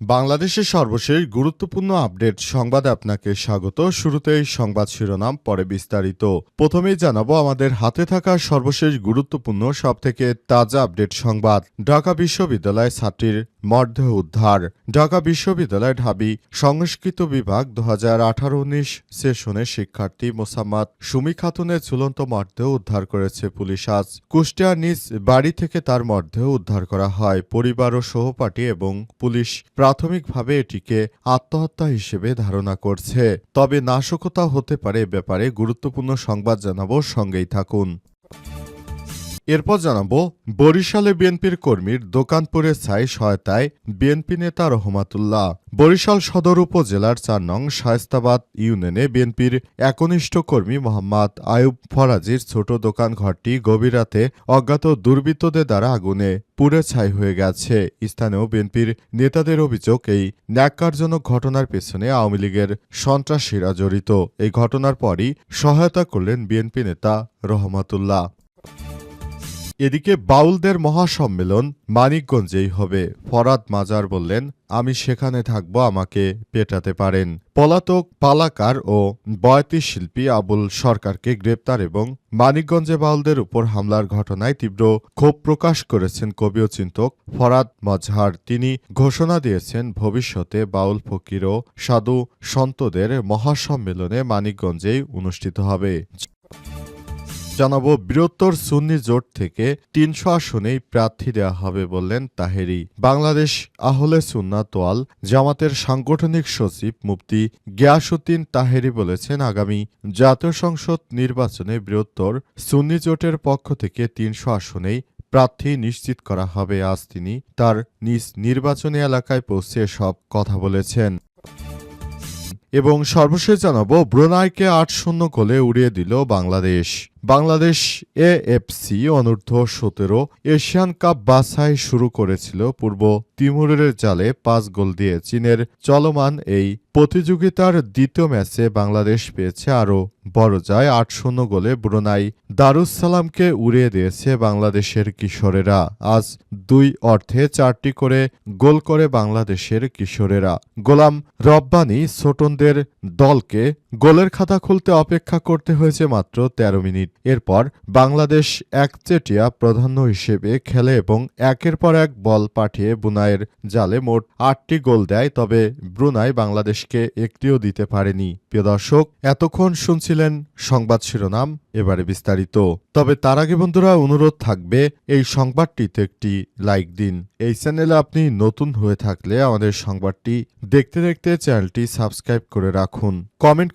বাংলাদেশের সর্বশেষ গুরুত্বপূর্ণ আপডেট সংবাদে আপনাকে স্বাগত। শুরুতেই সংবাদ শিরোনাম, পরে বিস্তারিত। প্রথমেই জানাব, আমাদের হাতে থাকা সর্বশেষ গুরুত্বপূর্ণ, সবথেকে তাজা আপডেট সংবাদ, ঢাকা বিশ্ববিদ্যালয় ছাত্রীর মরদেহ উদ্ধার। ঢাকা বিশ্ববিদ্যালয় ঢাবি সংস্কৃত বিভাগ দু হাজার আঠারো উনিশ সেশনের শিক্ষার্থী মোসাম্মদ সুমি খাতুনের ঝুলন্ত মরদেহ উদ্ধার করেছে পুলিশ। আজ কুষ্টিয়ার নিজ বাড়ি থেকে তার মরদেহ উদ্ধার করা হয়। পরিবার ও সহপাঠী এবং পুলিশ প্রাথমিকভাবে এটিকে আত্মহত্যা হিসেবে ধারণা করছে। তবে নাশকতা হতে পারে ব্যাপারে গুরুত্বপূর্ণ সংবাদ জানাব, সঙ্গেই থাকুন। এরপর জানাব, বরিশালে বিএনপির কর্মীর দোকানপুরে ছাই সহায়তায় বিএনপি নেতা রহমাতুল্লাহ। বরিশাল সদর উপজেলার চার নং শায়স্তাবাদ ইউনিয়নে বিএনপির একনিষ্ঠ কর্মী মোহাম্মদ আয়ুব ফরাজির ছোট দোকান ঘরটি গভীর রাতে অজ্ঞাত দুর্বৃত্তদের দ্বারা আগুনে পুড়ে ছাই হয়ে গেছে। স্থানীয় বিএনপির নেতাদের অভিযোগ, এই ন্যাক্কারজনক ঘটনার পেছনে আওয়ামী লীগের সন্ত্রাসীরা জড়িত। এই ঘটনার পরই সহায়তা করলেন বিএনপি নেতা রহমাতুল্লাহ। এদিকে বাউলদের মহাসম্মেলন মানিকগঞ্জেই হবে। ফরাদ মাজার বললেন, আমি সেখানে থাকব, আমাকে পেটাতে পারেন। পলাতক পালাকার ও বয়তি শিল্পী আবুল সরকারকে গ্রেপ্তার এবং মানিকগঞ্জে বাউলদের উপর হামলার ঘটনায় তীব্র ক্ষোভ প্রকাশ করেছেন কবি ও চিন্তক ফরাদ মজহার তিনি ঘোষণা দিয়েছেন, ভবিষ্যতে বাউল ফকির ও সাধু সন্তদের মহাসম্মেলনে মানিকগঞ্জেই অনুষ্ঠিত হবে। জানাব, বৃহত্তর সুন্নি জোট থেকে তিনশো আসনেই প্রার্থী দেওয়া হবে বললেন তাহেরি। বাংলাদেশ আহলে সুন্না তোয়াল জামাতের সাংগঠনিক সচিব মুফতি গিয়াসুদ্দিন তাহেরি বলেছেন, আগামী জাতীয় সংসদ নির্বাচনে বৃহত্তর সুন্নি জোটের পক্ষ থেকে তিনশো আসনেই প্রার্থী নিশ্চিত করা হবে। আজ তিনি তার নিজ নির্বাচনী এলাকায় পৌঁছে সব কথা বলেছেন। এবং সর্বশেষ জানাব, ব্রুনাইকে আট শূন্য গোলে উড়িয়ে দিল বাংলাদেশ। বাংলাদেশ এএফসি অনূর্ধ্ব সতেরো এশিয়ান কাপ বাছাই শুরু করেছিল পূর্ব তিমুরের জালে পাঁচ গোল দিয়ে চীনের চলমান এই প্রতিযোগিতার দ্বিতীয় ম্যাচে বাংলাদেশ পেয়েছে আরও বড় যায় আট শূন্য গোলে ব্রুনাই দারুসালামকে উড়িয়ে দিয়েছে বাংলাদেশের কিশোরেরা। আজ দুই অর্থে চারটি করে গোল করে বাংলাদেশের কিশোরেরা। গোলাম রব্বানি ছোটনদের দলকে গোলের খাতা খুলতে অপেক্ষা করতে হয়েছে মাত্র ১৩ মিনিট। এরপর বাংলাদেশ একচেটিয়া প্রাধান্য হিসেবে খেলে এবং একের পর এক বল পাঠিয়ে বুনাইয়ের জালে মোট আটটি গোল দেয়, তবে ব্রুনাই বাংলাদেশকে একটিও দিতে পারেনি। প্রিয় দর্শক, এতক্ষণ শুনছিলেন সংবাদ শিরোনাম, এবারে বিস্তারিত। তবে তার আগে বন্ধুরা, অনুরোধ থাকবে, এই সংবাদটিতে একটি লাইক দিন। এই চ্যানেলে আপনি নতুন হয়ে থাকলে আমাদের সংবাদটি দেখতে দেখতে চ্যানেলটি সাবস্ক্রাইব করে রাখুন। কমেন্ট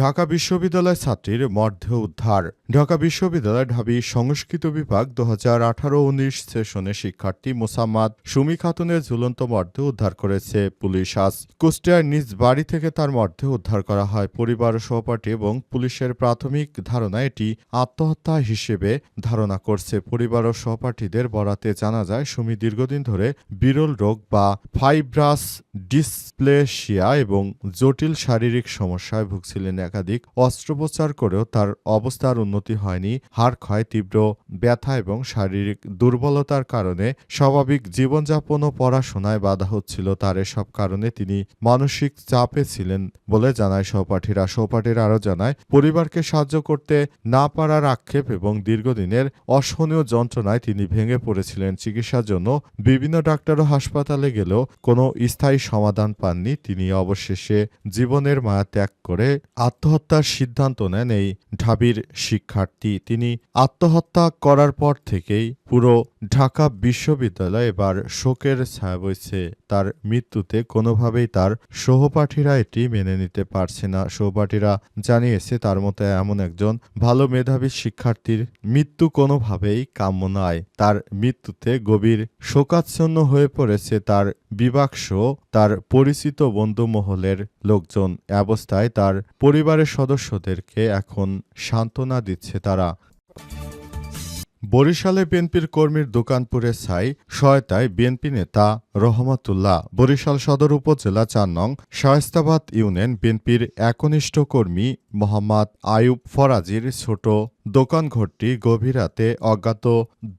ঢাকা বিশ্ববিদ্যালয় ছাত্রীর মরদেহ উদ্ধার। ঢাকা বিশ্ববিদ্যালয় ঢাবি সংস্কৃত বিভাগ দু হাজার আঠারো উনিশ সেশনে শিক্ষার্থী মোসাম্মাদ সুমি খাতুনের ঝুলন্ত মরদেহ উদ্ধার করেছে পুলিশ। আজ কুষ্টিয়ার নিজ বাড়ি থেকে তার মরদেহ উদ্ধার করা হয়। পরিবার সহপাঠী এবং পুলিশের প্রাথমিক ধারণা এটি আত্মহত্যা হিসেবে ধারণা করছে। পরিবার ও সহপাঠীদের বরাতে জানা যায়, সুমি দীর্ঘদিন ধরে বিরল রোগ বা ফাইব্রাস ডিসপ্লেশিয়া এবং জটিল শারীরিক সমস্যায় ভুগছিলেন একাধিক অস্ত্রোপচার করেও তার অবস্থার উন্নতি হয়নি। হাড় ক্ষয়, তীব্র ব্যথা এবং শারীরিক দুর্বলতার কারণে স্বাভাবিক জীবনযাপন ও পড়াশোনায় বাধা হচ্ছিল। তার এসব কারণে তিনি মানসিক চাপে ছিলেন বলে জানায় সহপাঠীরা। সহপাঠীরা আরও জানায়, পরিবারকে সাহায্য করতে না পারার আক্ষেপ এবং দীর্ঘদিনের অসহনীয় যন্ত্রণায় তিনি ভেঙে পড়েছিলেন। চিকিৎসার জন্য বিভিন্ন ডাক্তার ও হাসপাতালে গেলেও কোনো স্থায়ী সমাধান পাননি। তিনি অবশেষে জীবনের মায়া ত্যাগ করে আত্মহত্যার সিদ্ধান্ত নেন এই ঢাবির শিক্ষার্থী। তিনি আত্মহত্যা করার পর থেকেই পুরো ঢাকা বিশ্ববিদ্যালয় এবার শোকের ছায়া বইছে। তার মৃত্যুতে কোনোভাবেই তার সহপাঠীরা এটি মেনে নিতে পারছে না। সহপাঠীরা জানিয়েছে, তার মতো এমন একজন ভালো মেধাবী শিক্ষার্থীর মৃত্যু কোনোভাবেই কাম্য নয়। তার মৃত্যুতে গভীর শোকাচ্ছন্ন হয়ে পড়েছে তার বিবাক্স, তার পরিচিত বন্ধু মহলের লোকজন অবস্থায় তার পরিবারের সদস্যদেরকে এখন সান্ত্বনা দিচ্ছে তারা। বরিশালে বিএনপির কর্মীর দোকানপুরে ছাই সহায়তায় বিএনপি নেতা রহমতুল্লাহ বরিশাল সদর উপজেলা চার নং শায়স্তাবাদ ইউনিয়ন বিএনপির একনিষ্ঠ কর্মী মোহাম্মদ আয়ুব ফরাজির ছোট দোকানঘরটি গভীর রাতে অজ্ঞাত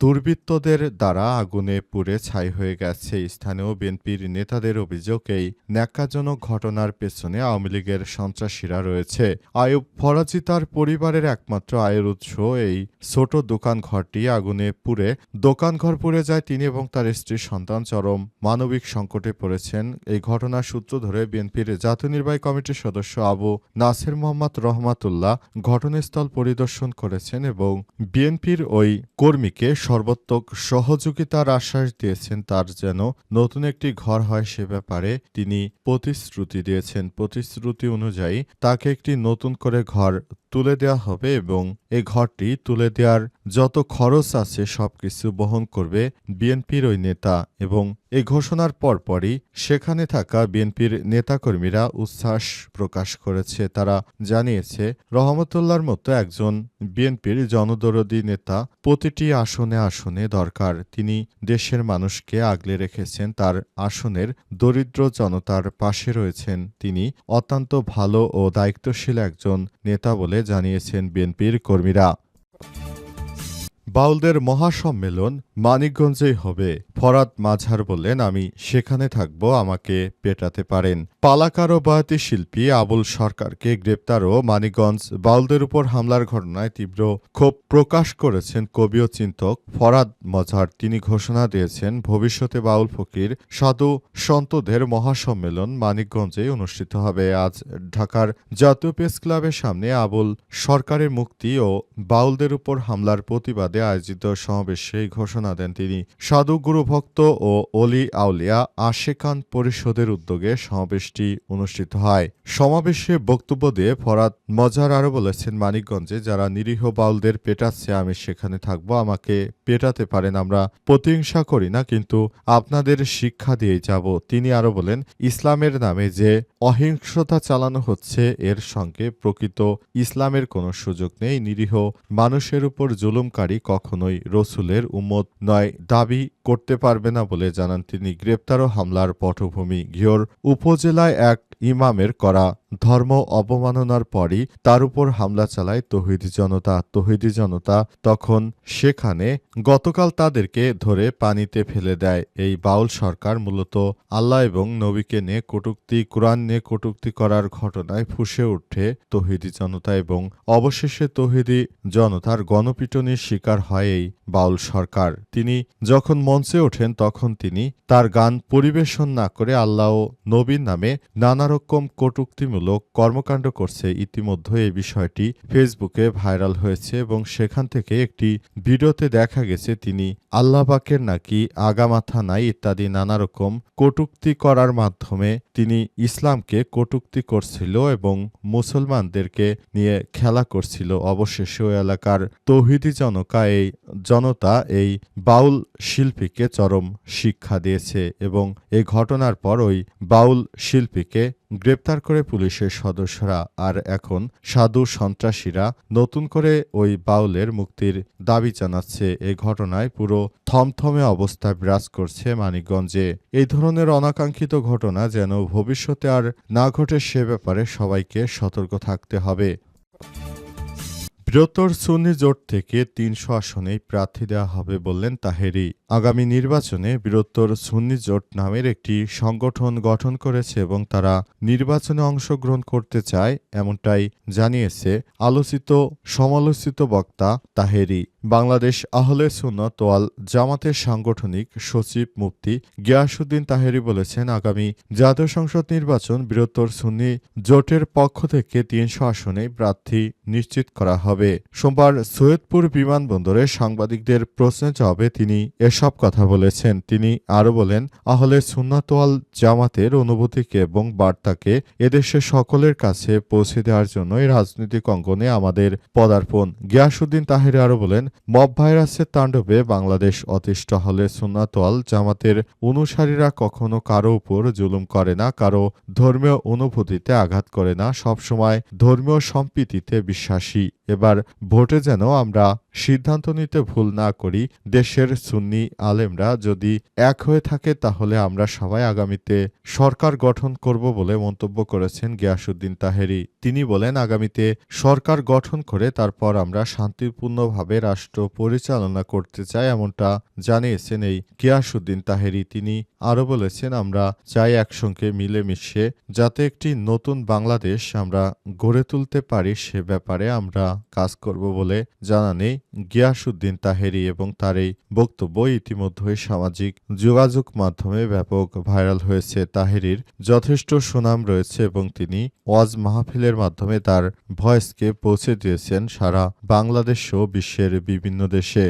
দুর্বৃত্তদের দ্বারা আগুনে পুড়ে ছাই হয়ে গেছে। স্থানীয় বিএনপির নেতাদের অভিযোগ, এই ন্যাক্কাজনক ঘটনার পেছনে আওয়ামী লীগের সন্ত্রাসীরা রয়েছে। আয়ুব ফরাজি তার পরিবারের একমাত্র আয়ের উৎস। এই ছোট দোকানঘরটি আগুনে পুড়ে দোকানঘর পুড়ে যায়। তিনি এবং তার স্ত্রীর সন্তান চরম মানবিক সংকটে পড়েছেন। এই ঘটনার সূত্র ধরে বিএনপির জাতীয় নির্বাহী কমিটির সদস্য আবু নাসির মোহাম্মদ রহমাতুল্লাহ ঘটনাস্থল পরিদর্শন করেছেন এবং বিএনপির ওই কর্মীকে সর্বাত্মক সহযোগিতার আশ্বাস দিয়েছেন। তার যেন নতুন একটি ঘর হয় সে ব্যাপারে তিনি প্রতিশ্রুতি দিয়েছেন। প্রতিশ্রুতি অনুযায়ী তাকে একটি নতুন করে ঘর তুলে দেওয়া হবে এবং এ ঘরটি তুলে দেওয়ার যত খরচ আছে সবকিছু বহন করবে বিএনপির ওই নেতা এবং এই ঘোষণার পরপরই সেখানে থাকা বিএনপির নেতাকর্মীরা উচ্ছ্বাস প্রকাশ করেছে। তারা জানিয়েছে, রহমতুল্লাহর মতো একজন বিএনপির জনদরদী নেতা প্রতিটি আসনে আসনে দরকার। তিনি দেশের মানুষকে আগলে রেখেছেন, তার আসনের দরিদ্র জনতার পাশে রয়েছেন। তিনি অত্যন্ত ভালো ও দায়িত্বশীল একজন নেতা বলে জানিয়েছেন বিএনপির কর্মীরা। বাউলদের মহাসম্মেলন মানিকগঞ্জেই হবে। ফরাদ মাঝার বললেন, আমি সেখানে থাকব, আমাকে পেটাতে পারেন। পালাকার ও বয়াতি শিল্পী আবুল সরকারকে গ্রেপ্তার ও মানিকগঞ্জ বাউলদের উপর হামলার ঘটনায় তীব্র ক্ষোভ প্রকাশ করেছেন কবি ও চিন্তক ফরাদ মজার তিনি ঘোষণা দিয়েছেন, ভবিষ্যতে বাউল ফকির সাধু সন্তদের মহাসম্মেলন মানিকগঞ্জে অনুষ্ঠিত হবে। আজ ঢাকার জাতীয় প্রেস ক্লাবের সামনে আবুল সরকারের মুক্তি ও বাউলদের উপর হামলার প্রতিবাদে আয়োজিত সমাবেশে ঘোষণা দেন তিনি। সাধু গুরুভক্ত ও অলি আউলিয়া আশেকান পরিষদের উদ্যোগে সমাবেশটি অনুষ্ঠিত হয়। সমাবেশে বক্তব্য দিয়ে ফরাদ মজার আরও বলেছেন, মানিকগঞ্জে যারা নিরীহ বাউলদের পেটাচ্ছে, আমি সেখানে থাকব, আমাকে পেটাতে পারেন, আমরা প্রতিহিংসা করি না, কিন্তু আপনাদের শিক্ষা দিয়ে যাব। তিনি আরও বলেন, ইসলামের নামে যে অহিংসতা চালানো হচ্ছে, এর সঙ্গে প্রকৃত ইসলামের কোনো সুযোগ নেই। নিরীহ মানুষের উপর জুলুমকারী কখনোই রসুলের উম্মত নয়। দাবি করতে পারবে না বলে জানান তিনি। গ্রেপ্তার ও হামলার পটভূমি ঘিওর উপজেলায় এক ইমামের করা ধর্ম অবমাননার পরই তার উপর হামলা চালায় তহিদি জনতা। তহিদি জনতা তখন সেখানে গতকাল তাদেরকে ধরে পানিতে ফেলে দেয়। এই বাউল সরকার মূলত আল্লাহ এবং নবীকে নিয়ে কটুক্তি, কোরআন নিয়ে কটুক্তি করার ঘটনায় ফুসে ওঠে তহিদি জনতা এবং অবশেষে তহিদি জনতার গণপিটনির শিকার হয় এই বাউল সরকার। তিনি যখন মঞ্চে ওঠেন তখন তিনি তার গান পরিবেশন না করে আল্লাহ ও নবীর নামে নানা রকম কটুক্তিমূলক কর্মকাণ্ড করছে ইতিমধ্যে এই বিষয়টি ফেসবুকে ভাইরাল হয়েছে এবং সেখান থেকে একটি ভিডিওতে দেখা গেছে তিনি আল্লাহবাকের নাকি আগামাথা নাই ইত্যাদি নানা রকম কটুক্তি করার মাধ্যমে তিনি ইসলামকে কটুক্তি করছিল এবং মুসলমানদেরকে নিয়ে খেলা করছিল। অবশেষে ওই এলাকার তৌহিদি জনকা এই জনতা এই বাউল শিল্পীকে চরম শিক্ষা দিয়েছে এবং এই ঘটনার পর ওই বাউল শিল্পীকে গ্রেপ্তার করে পুলিশের সদস্যরা আর এখন সাধু সন্ত্রাসীরা নতুন করে ওই বাউলের মুক্তির দাবি জানাচ্ছে। এ ঘটনায় পুরো থমথমে অবস্থা বিরাজ করছে মানিকগঞ্জে। এই ধরনের অনাকাঙ্ক্ষিত ঘটনা যেন ভবিষ্যতে আর না ঘটে সে ব্যাপারে সবাইকে সতর্ক থাকতে হবে। বৃহত্তর সুন্নি জোট থেকে তিনশো আসনেই প্রার্থী দেওয়া হবে বললেন তাহেরি। আগামী নির্বাচনে বৃহত্তর সুন্নি জোট নামের একটি সংগঠন গঠন করেছে এবং তারা নির্বাচনে অংশগ্রহণ করতে চায়, এমনটাই জানিয়েছে আলোচিত সমালোচিত বক্তা তাহেরি। বাংলাদেশ আহলে সুন্নত ওয়াল জামাতের সাংগঠনিক সচিব মুফতি গিয়াসুদ্দিন তাহেরি বলেছেন, আগামী জাতীয় সংসদ নির্বাচন বৃহত্তর সুন্নি জোটের পক্ষ থেকে তিনশো আসনে প্রার্থী নিশ্চিত করা হবে। সোমবার সৈয়দপুর বিমানবন্দরে সাংবাদিকদের প্রশ্নের জবাবে তিনি এসব কথা বলেছেন। তিনি আরও বলেন, আহলে সুন্নাত ওয়াল জামাতের অনুভূতিকে এবং বার্তাকে এদেশে সকলের কাছে পৌঁছে দেওয়ার জন্যই রাজনৈতিক অঙ্গনে আমাদের পদার্পণ। গিয়াসুদ্দিন তাহের আরও বলেন মব ভাইরাসের তাণ্ডবে বাংলাদেশ অতিষ্ঠ হলে সুন্নাতওয়াল জামাতের অনুসারীরা কখনো কারও উপর জুলুম করে না, কারও ধর্মীয় অনুভূতিতে আঘাত করে না। সবসময় ধর্মীয় সম্প্রীতিতে বিশ্বাসী। এবার ভোটে যেন আমরা সিদ্ধান্ত নিতে ভুল না করি, দেশের সুন্নি আলেমরা যদি এক হয়ে থাকে তাহলে আমরা সবাই আগামীতে সরকার গঠন করব বলে মন্তব্য করেছেন গিয়াসুদ্দিন তাহেরি। তিনি বলেন, আগামীতে সরকার গঠন করে তারপর আমরা শান্তিপূর্ণভাবে রাষ্ট্র পরিচালনা করতে চাই এমনটা জানিয়েছেন এই গিয়াসুদ্দিন তাহেরি। তিনি আরও বলেছেন, আমরা চাই একসঙ্গে মিলেমিশে যাতে একটি নতুন বাংলাদেশ আমরা গড়ে তুলতে পারি, সে ব্যাপারে আমরা কাজ করব বলে জানানে গিয়াসুদ্দিন তাহেরি এবং তার এই বক্তব্য ইতিমধ্যেই সামাজিক যোগাযোগ মাধ্যমে ব্যাপক ভাইরাল হয়েছে। তাহেরির যথেষ্ট সুনাম রয়েছে এবং তিনি ওয়াজ মাহফিলের মাধ্যমে তার ভয়েসকে পৌঁছে দিয়েছেন সারা বাংলাদেশ ও বিশ্বের বিভিন্ন দেশে।